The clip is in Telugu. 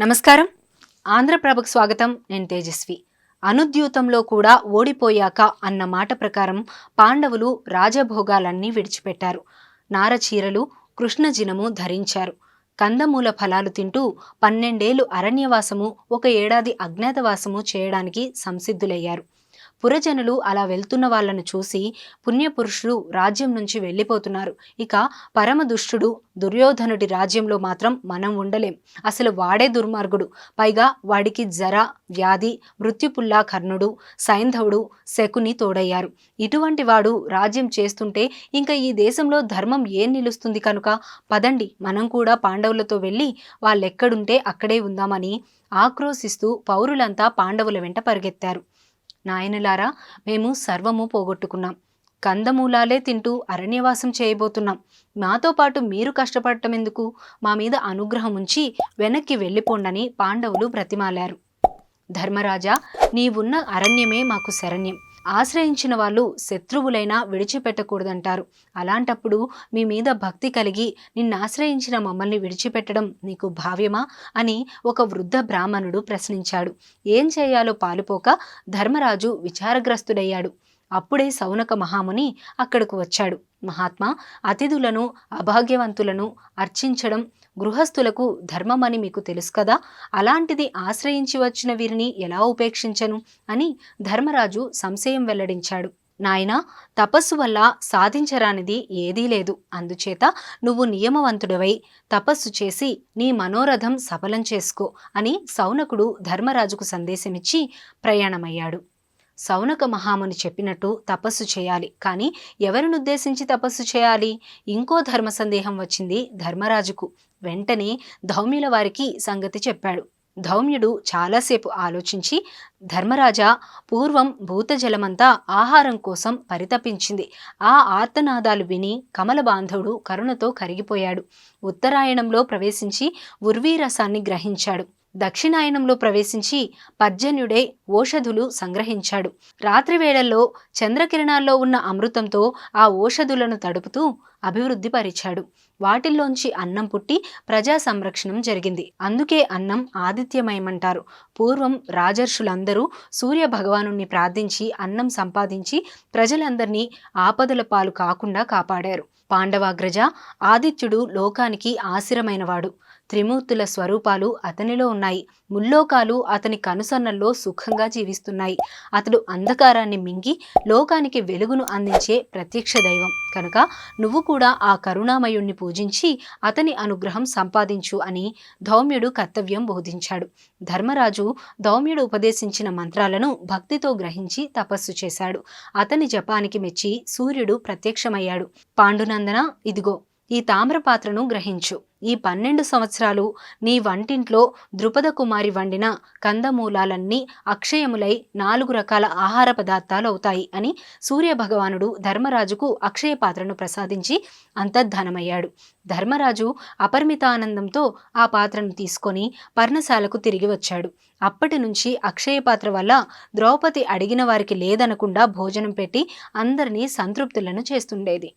నమస్కారం. ఆంధ్రప్రభకు స్వాగతం. నేను తేజస్వి. అనుద్యూతంలో కూడా ఓడిపోయాక అన్న మాట ప్రకారం పాండవులు రాజభోగాలన్నీ విడిచిపెట్టారు. నారచీరలు కృష్ణజినము ధరించారు. కందమూల ఫలాలు తింటూ పన్నెండేళ్ళు అరణ్యవాసము ఒక ఏడాది అజ్ఞాతవాసము చేయడానికి సంసిద్ధులయ్యారు. పురజనులు అలా వెళ్తున్న వాళ్ళను చూసి పుణ్యపురుషుడు రాజ్యం నుంచి వెళ్ళిపోతున్నారు. ఇక పరమ దుష్టుడు దుర్యోధనుడి రాజ్యంలో మాత్రం మనం ఉండలేం. అసలు వాడే దుర్మార్గుడు. పైగా వాడికి జర వ్యాధి మృత్యుపుల్లా కర్ణుడు సైంధవుడు శకుని తోడయ్యారు. ఇటువంటి వాడు రాజ్యం చేస్తుంటే ఇంకా ఈ దేశంలో ధర్మం ఏం నిలుస్తుంది కనుక? పదండి మనం కూడా పాండవులతో వెళ్ళి వాళ్ళెక్కడుంటే అక్కడే ఉందామని ఆక్రోశిస్తూ పౌరులంతా పాండవుల వెంట పరిగెత్తారు. నాయనలారా మేము సర్వము పోగొట్టుకున్నాం. కందమూలాలే తింటూ అరణ్యవాసం చేయబోతున్నాం. మాతో పాటు మీరు కష్టపడటం ఎందుకు? మా మీద అనుగ్రహం ఉంచి వెనక్కి వెళ్ళిపోండని పాండవులు బ్రతిమాలారు. ధర్మరాజా నీవున్న అరణ్యమే మాకు శరణ్యం. ఆశ్రయించిన వాళ్ళు శత్రువులైనా విడిచిపెట్టకూడదంటారు. అలాంటప్పుడు మీ మీద భక్తి కలిగి నిన్ను ఆశ్రయించిన మమ్మల్ని విడిచిపెట్టడం నీకు భావ్యమా? అని ఒక వృద్ధ బ్రాహ్మణుడు ప్రశ్నించాడు. ఏం చేయాలో పాలుపోక ధర్మరాజు విచారగ్రస్తుడయ్యాడు. అప్పుడే సౌనక మహాముని అక్కడకు వచ్చాడు. మహాత్మా అతిథులను అభాగ్యవంతులను అర్చించడం గృహస్థులకు ధర్మమని మీకు తెలుసు కదా. అలాంటిది ఆశ్రయించి వచ్చిన వీరిని ఎలా ఉపేక్షించను? అని ధర్మరాజు సంశయం వెల్లడించాడు. నాయన తపస్సు వల్ల సాధించరానిది ఏదీ లేదు. అందుచేత నువ్వు నియమవంతుడివై తపస్సు చేసి నీ మనోరథం సఫలం చేసుకో అని సౌనకుడు ధర్మరాజుకు సందేశమిచ్చి ప్రయాణమయ్యాడు. సౌనక మహాముని చెప్పినట్టు తపస్సు చేయాలి. కానీ ఎవరినుద్దేశించి తపస్సు చేయాలి? ఇంకో ధర్మ సందేహం వచ్చింది ధర్మరాజుకు. వెంటనే ధౌమ్యుల వారికి సంగతి చెప్పాడు. ధౌమ్యుడు చాలాసేపు ఆలోచించి ధర్మరాజా పూర్వం భూతజలమంతా ఆహారం కోసం పరితపించింది. ఆ ఆర్తనాదాలు విని కమల బాంధవుడు కరుణతో కరిగిపోయాడు. ఉత్తరాయణంలో ప్రవేశించి ఉర్వీరసాన్ని గ్రహించాడు. దక్షిణాయనంలో ప్రవేశించి పర్జన్యుడే ఓషధులు సంగ్రహించాడు. రాత్రి వేళల్లో చంద్రకిరణాల్లో ఉన్న అమృతంతో ఆ ఓషధులను తడుపుతూ అభివృద్ధి పరిచాడు. వాటిల్లోంచి అన్నం పుట్టి ప్రజా సంరక్షణం జరిగింది. అందుకే అన్నం ఆదిత్యమయమంటారు. పూర్వం రాజర్షులందరూ సూర్య భగవాను ప్రార్థించి అన్నం సంపాదించి ప్రజలందరినీ ఆపదల పాలు కాకుండా కాపాడారు. పాండవాగ్రజ ఆదిత్యుడు లోకానికి ఆసిరమైనవాడు త్రిమూర్తుల స్వరూపాలు అతనిలో ఉన్నాయి. ముల్లోకాలు అతని కనుసన్నల్లో సుఖంగా జీవిస్తున్నాయి. అతడు అంధకారాన్ని మింగి లోకానికి వెలుగును అందించే ప్రత్యక్ష దైవం. కనుక నువ్వు కూడా ఆ కరుణామయుణ్ణి పూజించి అతని అనుగ్రహం సంపాదించు అని ధౌమ్యుడు కర్తవ్యం బోధించాడు. ధర్మరాజు ధౌమ్యుడు ఉపదేశించిన మంత్రాలను భక్తితో గ్రహించి తపస్సు చేశాడు. అతని జపానికి మెచ్చి సూర్యుడు ప్రత్యక్షమయ్యాడు. పాండునందన ఇదిగో ఈ తామ్ర పాత్రను గ్రహించు. ఈ పన్నెండు సంవత్సరాలు నీ వంటింట్లో ద్రుపద కుమారి వండిన కందమూలాలన్నీ అక్షయములై నాలుగు రకాల ఆహార పదార్థాలు అవుతాయి అని సూర్య భగవానుడు ధర్మరాజుకు అక్షయ పాత్రను ప్రసాదించి అంతర్ధనమయ్యాడు. ధర్మరాజు అపరిమితానందంతో ఆ పాత్రను తీసుకొని పర్ణశాలకు తిరిగి వచ్చాడు. అప్పటి నుంచి అక్షయ పాత్ర వల్ల ద్రౌపది అడిగిన వారికి లేదనకుండా భోజనం పెట్టి అందరినీ సంతృప్తులను చేస్తుండేది.